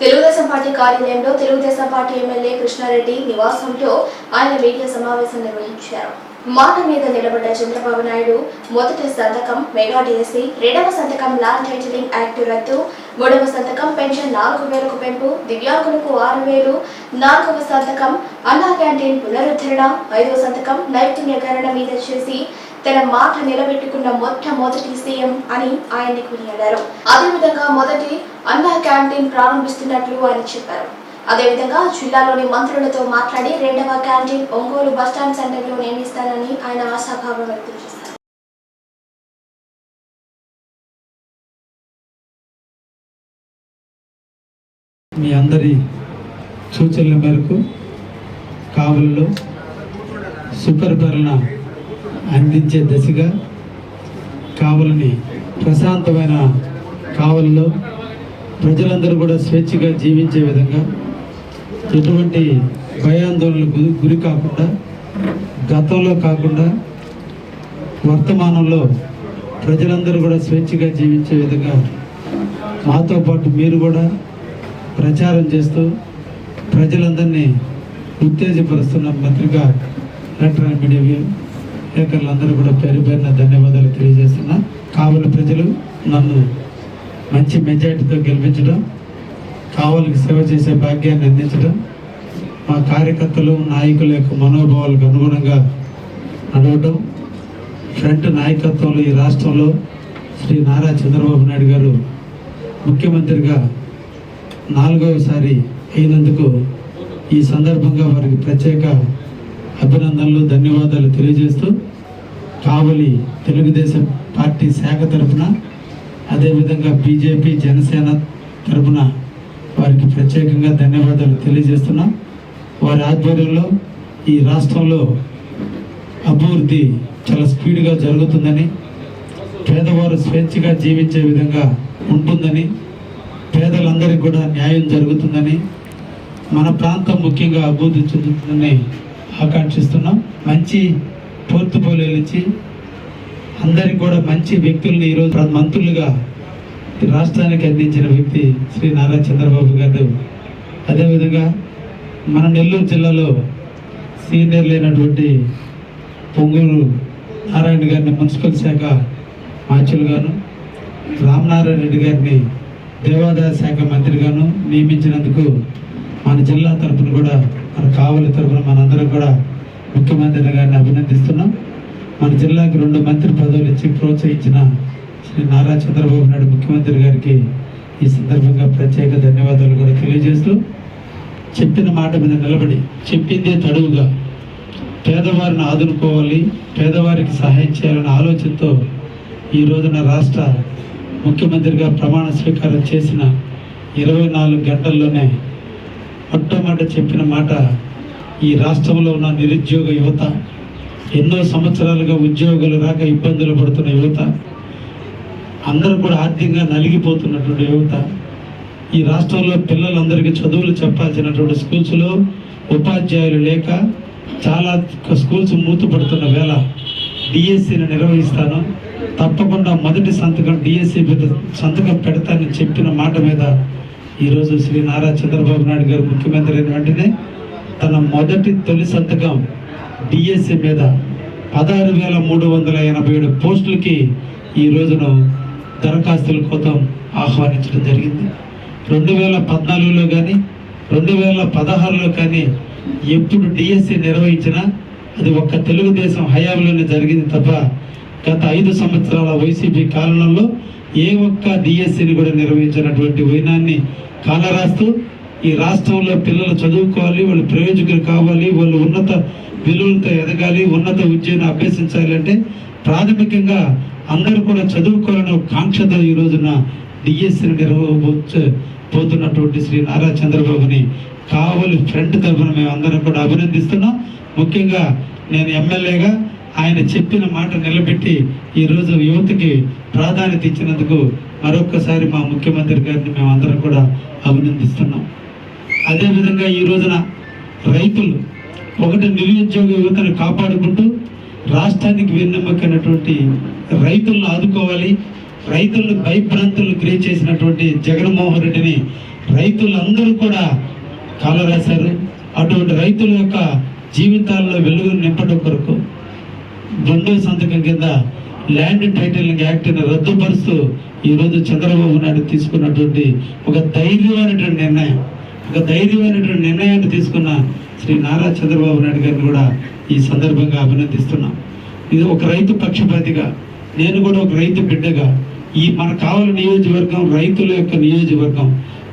Telugu Desam party కార్యాలయంలో Telugu Desam party MLA Krishna Reddy నివాసంలో ఆయన మీడియా సమావేశం నిర్వహించారు. మాట మీద నిలబడ్డ చంద్రబాబు నాయుడు మొదటి సంతకం మెగా డిఎస్సి రెండవ సంతకం ల్యాండ్ టైటిలింగ్ యాక్ట్ రద్దు మూడవ సంతకం పెన్షన్ నాలుగు వేలకు పెంపు దివ్యాంగులకు ఆరు వేలు నాలుగవ సంతకం అన్నా క్యాంటీన్ పునరుద్ధరణ ఐదవ సంతకం నైపుణ్యకరణ మీద చేసి తన మాట నిలబెట్టుకున్న మొట్టమొదటి సీఎం అని ఆయన్ని కొనియాడారు. అదేవిధంగా మొదటి అన్న క్యాంటీన్ ప్రారంభిస్తున్నట్లు ఆయన చెప్పారు. అదేవిధంగా జిల్లాలోని మంత్రులతో మాట్లాడి రెండవ క్యాంటీన్ ఒంగోలు బస్టాండ్ సెంటర్లో నియమిస్తానని ఆయన ఆశాభావం వ్యక్తం చేశారు. మీ అందరి సూచనల మేరకు కావలిలో సుపరిపాలన అందించే దశగా కావలిని ప్రశాంతమైన కావలిలో ప్రజలందరూ కూడా స్వేచ్ఛగా జీవించే విధంగా ఎటువంటి భయాందోళనలకు గురి కాకుండా గతంలో కాకుండా వర్తమానంలో ప్రజలందరూ కూడా స్వేచ్ఛగా జీవించే విధంగా మాతో పాటు మీరు కూడా ప్రచారం చేస్తూ ప్రజలందరినీ ఉత్తేజపరుస్తున్న పత్రిక ఎలక్ట్రానిక్ మీడియా అందరూ కూడా పేరు పేరున ధన్యవాదాలు తెలియజేస్తున్నా. కావలి ప్రజలు నన్ను మంచి మెజార్టీతో గెలిపించడం కావలికి సేవ చేసే భాగ్యాన్ని అందించడం మా కార్యకర్తలు నాయకుల యొక్క మనోభావాలకు అనుగుణంగా నడవటం ఫ్రంట్ నాయకత్వంలో ఈ రాష్ట్రంలో శ్రీ నారా చంద్రబాబు నాయుడు గారు ముఖ్యమంత్రిగా నాలుగవసారి అయినందుకు ఈ సందర్భంగా వారికి ప్రత్యేక అభినందనలు ధన్యవాదాలు తెలియజేస్తూ కావలి తెలుగుదేశం పార్టీ శాఖ తరఫున అదేవిధంగా బీజేపీ జనసేన తరఫున వారికి ప్రత్యేకంగా ధన్యవాదాలు తెలియజేస్తున్నాం. వారి ఆధ్వర్యంలో ఈ రాష్ట్రంలో అభివృద్ధి చాలా స్పీడ్గా జరుగుతుందని పేదవారు స్వేచ్ఛగా జీవించే విధంగా ఉంటుందని పేదలందరికీ కూడా న్యాయం జరుగుతుందని మన ప్రాంతం ముఖ్యంగా అభివృద్ధి చెందుతుందని ఆకాంక్షిస్తున్నాం. మంచి పోర్టుపోలియోలు ఇచ్చి అందరికి కూడా మంచి వ్యక్తుల్ని ఈరోజు మంత్రులుగా రాష్ట్రానికి అందించిన వ్యక్తి శ్రీ నారా చంద్రబాబు గారు. అదేవిధంగా మన నెల్లూరు జిల్లాలో సీనియర్ లేనటువంటి పొంగూరు నారాయణ గారిని మున్సిపల్ శాఖ మార్చులుగాను రామనారాయణ రెడ్డి గారిని దేవాదాయ శాఖ మంత్రిగాను నియమించినందుకు మన జిల్లా తరపున కూడా మన కావలి తరపున మనందరం కూడా ముఖ్యమంత్రి గారిని అభినందిస్తున్నాం. మన జిల్లాకి రెండు మంత్రి పదవులు ఇచ్చి ప్రోత్సహించిన శ్రీ నారా చంద్రబాబు నాయుడు ముఖ్యమంత్రి గారికి ఈ సందర్భంగా ప్రత్యేక ధన్యవాదాలు కూడా తెలియజేస్తూ చెప్పిన మాట మీద నిలబడి చెప్పిందే తడువుగా పేదవారిని ఆదుకోవాలి పేదవారికి సహాయం చేయాలనే ఆలోచనతో ఈ రోజున రాష్ట్ర ముఖ్యమంత్రిగా ప్రమాణ స్వీకారం చేసిన ఇరవై నాలుగు గంటల్లోనే మొట్టమొదట చెప్పిన మాట ఈ రాష్ట్రంలో ఉన్న నిరుద్యోగ యువత ఎన్నో సంవత్సరాలుగా ఉద్యోగాలు రాక ఇబ్బందులు పడుతున్న యువత అందరూ కూడా ఆర్థికంగా నలిగిపోతున్నటువంటి యువత ఈ రాష్ట్రంలో పిల్లలందరికీ చదువులు చెప్పాల్సినటువంటి స్కూల్స్లో ఉపాధ్యాయులు లేక చాలా స్కూల్స్ మూతపడుతున్న వేళ డిఎస్సిని నిర్వహిస్తాను. తప్పకుండా మొదటి సంతకం డిఎస్సి మీద సంతకం పెడతానని చెప్పిన మాట మీద ఈరోజు శ్రీ నారా చంద్రబాబు నాయుడు గారు ముఖ్యమంత్రి అయిన వెంటనే తన మొదటి తొలి సంతకం డిఎస్సి మీద పదహారు వేల మూడు వందల ఎనభై ఏడు పోస్టులకి ఈ రోజున దరఖాస్తుల కోసం ఆహ్వానించడం జరిగింది. రెండు వేల పద్నాలుగులో కానీ రెండు వేల పదహారులో కానీ ఎప్పుడు డిఎస్సి నిర్వహించినా అది ఒక్క తెలుగుదేశం హయాంలోనే జరిగింది తప్ప గత ఐదు సంవత్సరాల వైసీపీ కాలంలో ఏ ఒక్క డిఎస్సిని కూడా నిర్వహించినటువంటి వైనాన్ని కాలరాస్తూ ఈ రాష్ట్రంలో పిల్లలు చదువుకోవాలి వాళ్ళు ప్రయోజకులు కావాలి వాళ్ళు ఉన్నత విలువలతో ఎదగాలి ఉన్నత విద్యను అభ్యసించాలి అంటే ప్రాథమికంగా అందరూ కూడా చదువుకోవాలనే ఒక కాంక్షతో ఈ రోజున డిఎస్సిని నిర్వహించ పోతున్నటువంటి శ్రీ నారా చంద్రబాబుని కావలి ఫ్రంట్ తరఫున మేము అందరం కూడా అభినందిస్తున్నాం. ముఖ్యంగా నేను ఎమ్మెల్యేగా ఆయన చెప్పిన మాట నిలబెట్టి ఈరోజు యువతకి ప్రాధాన్యత ఇచ్చినందుకు మరొక్కసారి మా ముఖ్యమంత్రి గారిని మేము అందరం కూడా అభినందిస్తున్నాం. అదేవిధంగా ఈ రోజున రైతులు ఒకటి నిరుద్యోగ యువతను కాపాడుకుంటూ రాష్ట్రానికి వెన్నెమ్మకైనటువంటి రైతులను ఆదుకోవాలి రైతులను భయభ్రాంతులు క్రియేట్ చేసినటువంటి జగన్మోహన్ రెడ్డిని రైతులందరూ కూడా కాలరాశారు అటువంటి రైతుల యొక్క జీవితాల్లో వెలుగు నింపడం కొరకు రెండో సంతకం కింద ల్యాండ్ టైటిలింగ్ యాక్ట్ని రద్దుపరుస్తూ ఈరోజు చంద్రబాబు నాయుడు తీసుకున్నటువంటి ఒక ధైర్యమైనటువంటి నిర్ణయం. ఒక ధైర్యమైనటువంటి నిర్ణయాన్ని తీసుకున్న శ్రీ నారా చంద్రబాబు నాయుడు గారిని కూడా ఈ సందర్భంగా అభినందిస్తున్నాం. ఇది ఒక రైతు పక్షపాతిగా నేను కూడా ఒక రైతు బిడ్డగా ఈ మన కావలి నియోజకవర్గం రైతుల యొక్క నియోజకవర్గం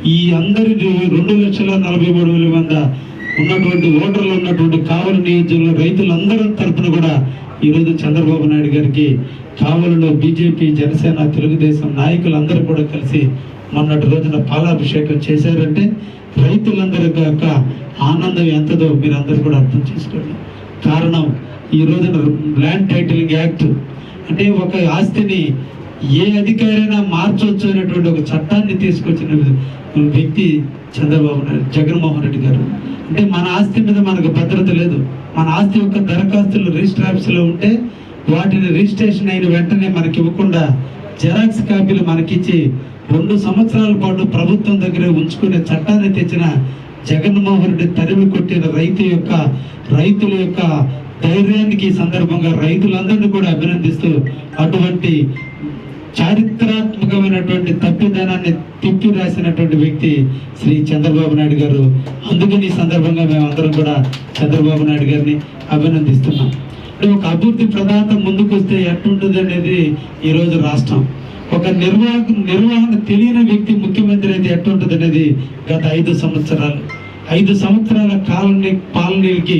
ఈ అందరి రెండు లక్షల నలభై మూడు వేల మంది ఉన్నటువంటి ఓటర్లు ఉన్నటువంటి కావలి నియోజకవర్గంలో రైతులందరి తరఫున కూడా ఈరోజు చంద్రబాబు నాయుడు గారికి కావలిలో బీజేపీ జనసేన తెలుగుదేశం నాయకులందరూ కూడా కలిసి మొన్నటి రోజున పాలాభిషేకం చేశారంటే రైతులందరి యొక్క ఆనందం ఎంతదో మీరు అందరూ కూడా అర్థం చేసుకోండి. కారణం ఈ రోజున ల్యాండ్ టైటిలింగ్ యాక్ట్ అంటే ఒక ఆస్తిని ఏ అధికారైనా మార్చవచ్చు అనేటువంటి ఒక చట్టాన్ని తీసుకొచ్చిన వ్యక్తి చంద్రబాబు నాయుడు జగన్మోహన్ రెడ్డి గారు. అంటే మన ఆస్తి మీద మనకు భద్రత లేదు. మన ఆస్తి యొక్క దరఖాస్తులు రిజిస్టర్ ఆఫీసులో ఉంటే వాటిని రిజిస్ట్రేషన్ అయిన వెంటనే మనకి ఇవ్వకుండా జెరాక్స్ కాపీలు మనకిచ్చి రెండు సంవత్సరాల పాటు ప్రభుత్వం దగ్గర ఉంచుకునే చట్టాన్ని తెచ్చిన జగన్మోహన్ రెడ్డి తరిమి కొట్టిన రైతు యొక్క రైతుల యొక్క ధైర్యానికి ఈ సందర్భంగా రైతులందరినీ కూడా అభినందిస్తూ అటువంటి చారిత్రాత్మకమైనటువంటి తప్పిదనాన్ని తిప్పి రాసినటువంటి వ్యక్తి శ్రీ చంద్రబాబు నాయుడు గారు. అందుకని ఈ సందర్భంగా మేమందరం కూడా చంద్రబాబు నాయుడు గారిని అభినందిస్తున్నాం. ఒక అభివృద్ధి ప్రదాత ముందుకు వస్తే ఎట్టుంటుంది అనేది ఈరోజు రాష్ట్రం. ఒక నిర్వాహక నిర్వహణ తెలియని వ్యక్తి ముఖ్యమంత్రి అయితే ఎట్టుంటుంది అనేది గత ఐదు సంవత్సరాలు. ఐదు సంవత్సరాల కాలనీ పాలనీలకి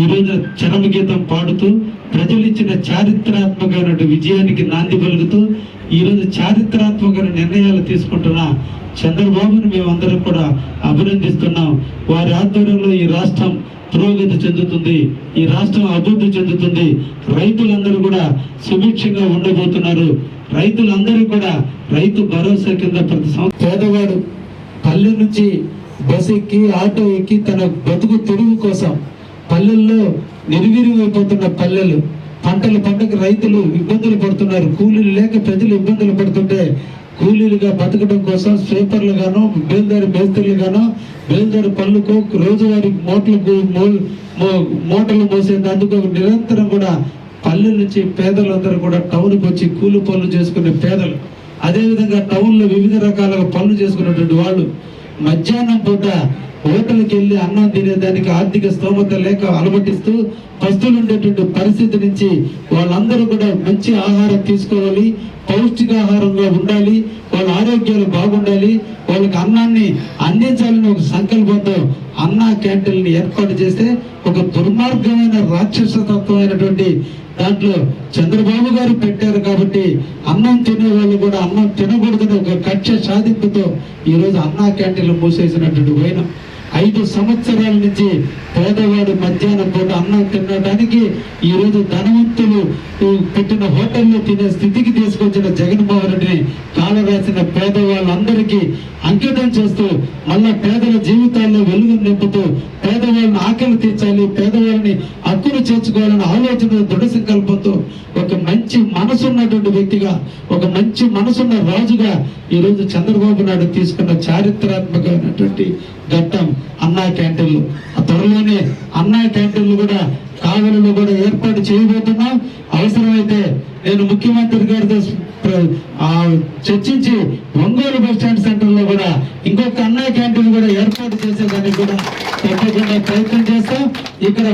ఈ రోజు చరమగీతం పాడుతూ ప్రజలు ఇచ్చిన చారిత్రాత్మకమైన విజయానికి నాంది పలుకుతూ ఈ రోజు చారిత్రాత్మకమైన నిర్ణయాలు తీసుకుంటున్న చంద్రబాబును మేమందరం కూడా అభినందిస్తున్నాం. వారి ఆధ్వర్యంలో ఈ రాష్ట్రం పురోగతి చెందుతుంది ఈ రాష్ట్రం అభివృద్ధి చెందుతుంది. రైతులందరూ కూడా సుభిక్షంగా ఉండబోతున్నారు. రైతులందరూ కూడా రైతు భరోసా కింద ప్రతి సంవత్సరం పేదవాడు పల్లె నుంచి బస్ ఎక్కి ఆటో ఎక్కి తన బతుకు తెరువు కోసం పల్లెల్లో నిర్వీర్యమైపోతున్న పల్లెలు. పంటలు పంటకు రైతులు ఇబ్బందులు పడుతున్నారు. కూలీలు లేక ప్రజలు ఇబ్బందులు పడుతుంటే కూలీలుగా బతకడం కోసం స్వీపర్లు గాను బేల్దారి మేస్త్రులు గాను బేల్దారి పళ్ళుకు రోజువారి మోట్లకు మో- మూటలు మోసేందుకు నిరంతరం కూడా పల్లె నుంచి పేదలందరూ కూడా టౌన్కి వచ్చి కూలి పనులు చేసుకునే పేదలు. అదేవిధంగా టౌన్లో వివిధ రకాలుగా పనులు చేసుకునేటువంటి వాళ్ళు మధ్యాహ్నం పూట హోటల్కి వెళ్ళి అన్నం తినేదానికి ఆర్థిక స్తోమత లేక అలమటిస్తూ పస్తులు ఉండేటువంటి పరిస్థితి నుంచి వాళ్ళందరూ కూడా మంచి ఆహారం తీసుకోవాలి. పౌష్టికాహారంగా ఉండాలి వాళ్ళ ఆరోగ్యాలు బాగుండాలి వాళ్ళకి అన్నాన్ని అందించాలని ఒక సంకల్పంతో అన్నా క్యాంటీన్ని ఏర్పాటు చేస్తే ఒక దుర్మార్గమైన రాక్షసతత్వమైనటువంటి దాంట్లో చంద్రబాబు గారు పెట్టారు కాబట్టి అన్నం తినే వాళ్ళు కూడా అన్నం తినకూడదని ఒక కక్ష సాధింపుతో ఈరోజు అన్నా క్యాంటీన్లు మూసేసినటువంటి పోయిన ఐదు సంవత్సరాల నుంచి పేదవాడు మధ్యాహ్నం పూట అన్నం తినడానికి ఈరోజు ధనవంతులు పెట్టిన హోటల్లో తినే స్థితికి తీసుకొచ్చిన జగన్మోహన్ రెడ్డిని కాలరాసిన పేదవాళ్ళందరికీ అంకితం చేస్తూ మళ్ళా పేదల జీవితాల్లో వెలుగు నింపుతూ పేదవాళ్ళని ఆకలి తీర్చాలి పేదవాళ్ళని హక్కును చేర్చుకోవాలనే ఆలోచన దృఢ సంకల్పంతో ఒక మంచి మనసున్నటువంటి వ్యక్తిగా ఒక మంచి మనసున్న రాజుగా ఈరోజు చంద్రబాబు నాయుడు తీసుకున్న చారిత్రాత్మకమైనటువంటి ఘట్టం అన్నా క్యాంటీన్లు. ఆ త్వరలోనే అన్నా క్యాంటీన్లు కూడా కావలిలో కూడా ఏర్పాటు చేయబోతున్నాం. అవసరమైతే నేను ముఖ్యమంత్రి గారితో చర్చించి ఒంగోలు బస్ స్టాండ్ సెంటర్లో కూడా ఇంకొక అన్నా క్యాంటీన్ కూడా ఏర్పాటు చేసేదానికి కూడా తప్పకుండా ప్రయత్నం చేస్తాం. ఇక్కడ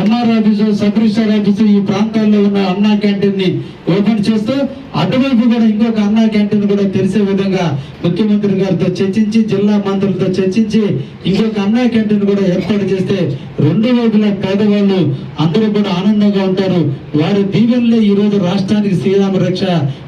MR office sub register office ఈ ప్రాంతాల్లో ఉన్న అన్నా క్యాంటీన్ని ఓపెన్ చేస్తూ అటువైపు కూడా ఇంకొక అన్నా క్యాంటీన్ కూడా తెలిసే విధంగా ముఖ్యమంత్రి గారితో చర్చించి జిల్లా మంత్రులతో చర్చించి ఇంకొక అన్నా క్యాంటీన్ కూడా ఏర్పాటు చేస్తే రెండు వైపుల పేదవాళ్ళు అందరూ కూడా ఆనందంగా ఉంటారు. వారి దీవెనలే ఈ రోజు రాష్ట్రానికి శ్రీరామ రక్ష.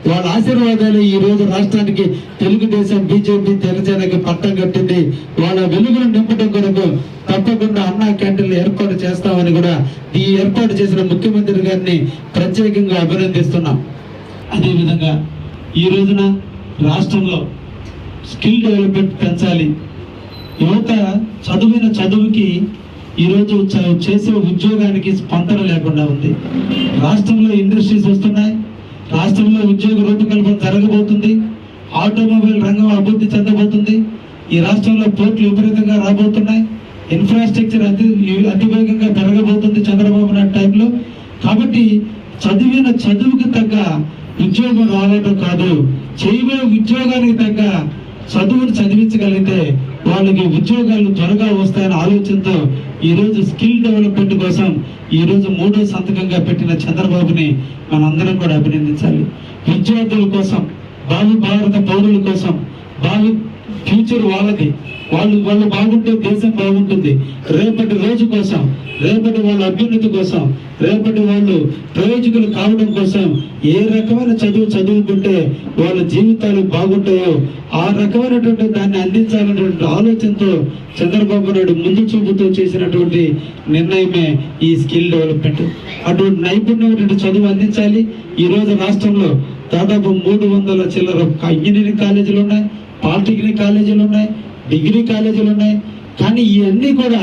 వాళ్ళ ఆశీర్వాదాలే ఈ రోజు రాష్ట్రానికి తెలుగుదేశం బీజేపీ జనసేనకి పట్టం కట్టింది. వాళ్ళ వెలుగును నింపడం కొరకు తప్పకుండా అన్నా క్యాంటీన్లు ఏర్పాటు చేస్తామని కూడా ఈ ఏర్పాటు చేసిన ముఖ్యమంత్రి గారిని ప్రత్యేకంగా అభినందిస్తున్నాం. అదేవిధంగా ఈ రోజున రాష్ట్రంలో స్కిల్ డెవలప్మెంట్ పెంచాలి. యువత చదువైన చదువుకి ఈరోజు చేసే ఉద్యోగానికి స్పందన లేకుండా ఉంది. రాష్ట్రంలో ఇండస్ట్రీస్ వస్తున్నాయి. రాష్ట్రంలో ఉద్యోగ రూపకల్పన జరగబోతుంది. ఆటోమొబైల్ రంగం అభివృద్ధి చెందబోతుంది. ఈ రాష్ట్రంలో పోర్టులు విపరీతంగా రాబోతున్నాయి. ఇన్ఫ్రాస్ట్రక్చర్ అతి అతివేగంగా పెరగబోతుంది చంద్రబాబు నాయుడు టైంలో. కాబట్టి చదివిన చదువుకి తగ్గ ఉద్యోగం రావడం కాదు. చేయబోయే ఉద్యోగానికి తగ్గ చదువును చదివించగలిగితే వాళ్ళకి ఉద్యోగాలు త్వరగా వస్తాయనే ఆలోచనతో ఈ రోజు స్కిల్ డెవలప్మెంట్ కోసం ఈ రోజు మూడో సంతకంగా పెట్టిన చంద్రబాబుని మనందరం కూడా అభినందించాలి. విద్యార్థుల కోసం భావి భారత పౌరుల కోసం భావి ఫ్యూచర్ వాళ్ళది. వాళ్ళు వాళ్ళు బాగుంటే దేశం బాగుంటుంది. రేపటి రోజు కోసం రేపటి వాళ్ళ అభ్యున్నతి కోసం రేపటి వాళ్ళు ప్రయోజకులు కావడం కోసం ఏ రకమైన చదువు చదువుకుంటే వాళ్ళ జీవితాలు బాగుంటాయో ఆ రకమైనటువంటి దాన్ని అందించాలనేటువంటి ఆలోచనతో చంద్రబాబు నాయుడు ముందు చూపుతూ చేసినటువంటి నిర్ణయమే ఈ స్కిల్ డెవలప్మెంట్. అటువంటి నైపుణ్యమైనటువంటి చదువు అందించాలి. ఈ రోజు రాష్ట్రంలో దాదాపు మూడు వందల చిల్లర ఇంజనీరింగ్ కాలేజీలు ఉన్నాయి. పాలిటెక్నిక్ కాలేజీలు ఉన్నాయి డిగ్రీ కాలేజీలు ఉన్నాయి కానీ ఇవన్నీ కూడా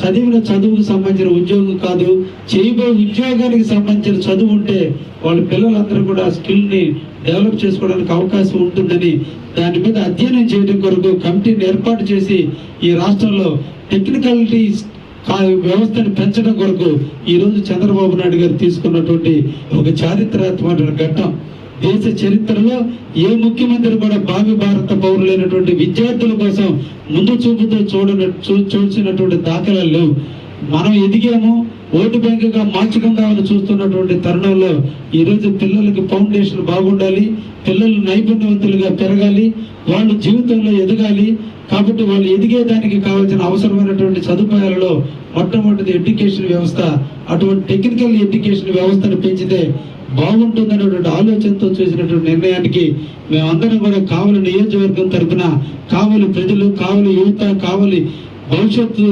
చదివిన చదువుకు సంబంధించిన ఉద్యోగం కాదు. చేయబోయే ఉద్యోగానికి సంబంధించిన చదువు ఉంటే వాళ్ళ పిల్లలందరూ కూడా స్కిల్ని డెవలప్ చేసుకోవడానికి అవకాశం ఉంటుందని దాని మీద అధ్యయనం చేయడం కొరకు కమిటీని ఏర్పాటు చేసి ఈ రాష్ట్రంలో టెక్నికాలిటీ వ్యవస్థను పెంచడం కొరకు ఈ రోజు చంద్రబాబు నాయుడు గారు తీసుకున్నటువంటి ఒక చారిత్రాత్మక ఘట్టం. దేశ చరిత్రలో ఏ ముఖ్యమంత్రి కూడా భావి భారత పౌరులైనటువంటి విద్యార్థుల కోసం ముందు చూపుతో చూడన చూ- చూసినటువంటి దాఖలాలు లేవు. మనం ఎదిగాము ఓటు బ్యాంకుగా మార్చుకుందామని చూస్తున్నటువంటి తరుణంలో ఈ రోజు పిల్లలకి ఫౌండేషన్ బాగుండాలి పిల్లలు నైపుణ్యవంతులుగా పెరగాలి వాళ్ళు జీవితంలో ఎదగాలి. కాబట్టి వాళ్ళు ఎదిగేదానికి కావాల్సిన అవసరమైనటువంటి సదుపాయాలలో మొట్టమొదటి ఎడ్యుకేషన్ వ్యవస్థ అటువంటి టెక్నికల్ ఎడ్యుకేషన్ వ్యవస్థను పెంచితే బాగుంటుందనేటువంటి ఆలోచనతో చేసినటువంటి నిర్ణయానికి మేమందరం కూడా కావలి నియోజకవర్గం తరపున కావలి ప్రజలు కావలి యువత కావలి భవిష్యత్తు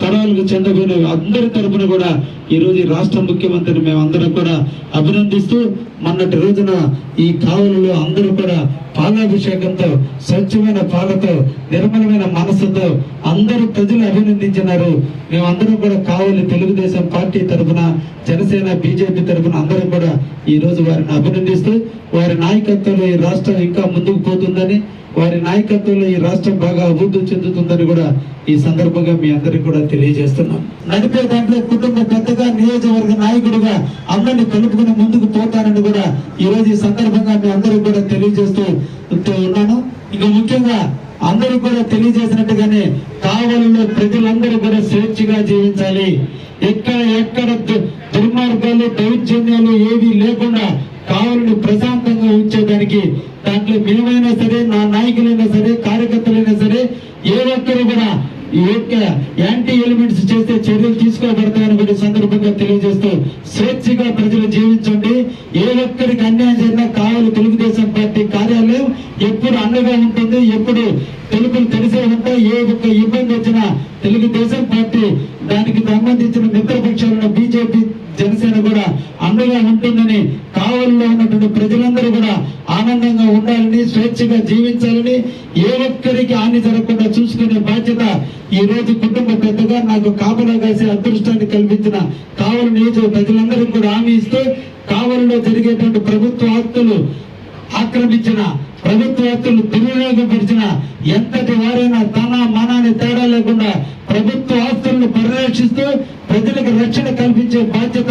తరాలకు చెందబోయిన అందరి తరపున కూడా ఈరోజు రాష్ట్ర ముఖ్యమంత్రిని మేమందరం కూడా అభినందిస్తూ మొన్నటి రోజున ఈ కావులలో అందరూ కూడా పాలాభిషేకంతో స్వచ్ఛమైన పాలతో నిర్మలమైన మనస్సుతో అందరూ ప్రజలు అభినందించినారు. మేమందరం కూడా కావలి తెలుగుదేశం పార్టీ తరఫున జనసేన బీజేపీ తరఫున అందరం కూడా ఈరోజు వారిని అభినందిస్తూ వారి నాయకత్వంలో ఈ రాష్ట్రం ఇంకా ముందుకు పోతుందని వారి నాయకత్వంలో ఈ రాష్ట్రం బాగా అభివృద్ధి చెందుతుందని కూడా ఈ సందర్భంగా మీ అందరికి కూడా తెలియజేస్తున్నాం నడిపే దాంట్లో కుటుంబ పెద్దగా నియోజకవర్గ నాయకుడిగా అందరిని కలుపుకుని ముందుకు పోతానని కూడా ఈ రోజు ఈ సందర్భంగా మీ అందరికి కూడా తెలియజేస్తూ ఉన్నాను. ఇక ముఖ్యంగా అందరూ కూడా తెలియజేసినట్టుగానే కావలిలో ప్రజలందరూ కూడా స్వేచ్ఛగా జీవించాలి. ఎక్కడ ఎక్కడ దుర్మార్గాలు దౌర్జన్యాలు ఏవి లేకుండా కావలిని ప్రశాంతంగా ఉంచేదానికి దాంట్లో మేమైనా సరే నా నాయకులైనా సరే కార్యకర్తలైనా సరే ఏ ఒక్కరు కూడా ఈ యొక్క యాంటీ ఎలిమెంట్స్ చేస్తే చర్యలు తీసుకోబడతాయని కూడా సందర్భంగా తెలియజేస్తూ స్వేచ్ఛగా ప్రజలు జీవించండి. ఏ ఒక్కరికి అన్యాయం జరిగినా కావాలి తెలుగుదేశం పార్టీ కార్యాలయం ఎప్పుడు అండగా ఉంటుంది ఎప్పుడు తెలుగును తెలిసే ఉంటాయి ఏ ఒక్క ఇబ్బంది వచ్చినా తెలుగుదేశం పార్టీ దానికి సంబంధించిన మిత్రపక్షాలను బీజేపీ జనసేన కూడా అండగా ఉంటుందని కావలిలో ఉన్నటువంటి ప్రజలందరూ కూడా ఆనందంగా ఉండాలని స్వేచ్ఛగా జీవించాలని ఏ ఒక్కరికి హాని జరగకుండా చూసుకునే బాధ్యత ఈ రోజు కుటుంబ పెద్దగా నాకు కాపలా కాసే అదృష్టాన్ని కల్పించిన కావలి నియోజక ప్రజలందరికీ కూడా హామీ ఇస్తూ కావలిలో జరిగేటువంటి ప్రభుత్వ ఆస్తులు ఆక్రమించిన ప్రభుత్వ వ్యక్తులు దుర్వినియోగపరిచిన ఎంతటి వారైనా తన మనాన్ని తేడా లేకుండా ప్రభుత్వ ఆస్తులను పరిరక్షిస్తూ ప్రజలకు రక్షణ కల్పించే బాధ్యత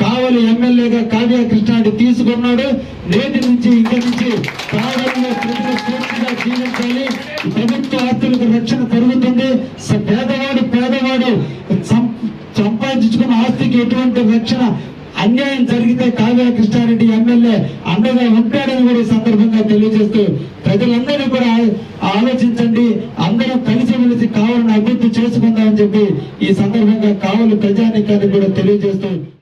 కావలి ఎమ్మెల్యేగా కావ్య కృష్ణారెడ్డి తీసుకున్నాడు. నేటి నుంచి ఇక్కడి నుంచి కావలిలో ప్రజలు జీవించాలి ప్రభుత్వ ఆస్తులకు రక్షణ పెరుగుతుంది. పేదవాడు పేదవాడు సం- సంపాదించుకున్న ఆస్తికి ఎటువంటి రక్షణ అన్యాయం జరిగితే కావ్య కృష్ణారెడ్డి ఎమ్మెల్యే అండగా ఉంటాడని కూడా ఈ సందర్భంగా తెలియజేస్తూ ప్రజలందరూ కూడా ఆలోచించండి. అందరూ కలిసిమెలిసి కావాలని అభివృద్ధి చేసుకుందామని చెప్పి ఈ సందర్భంగా కావలి ప్రజానికాన్ని కూడా తెలియజేస్తూ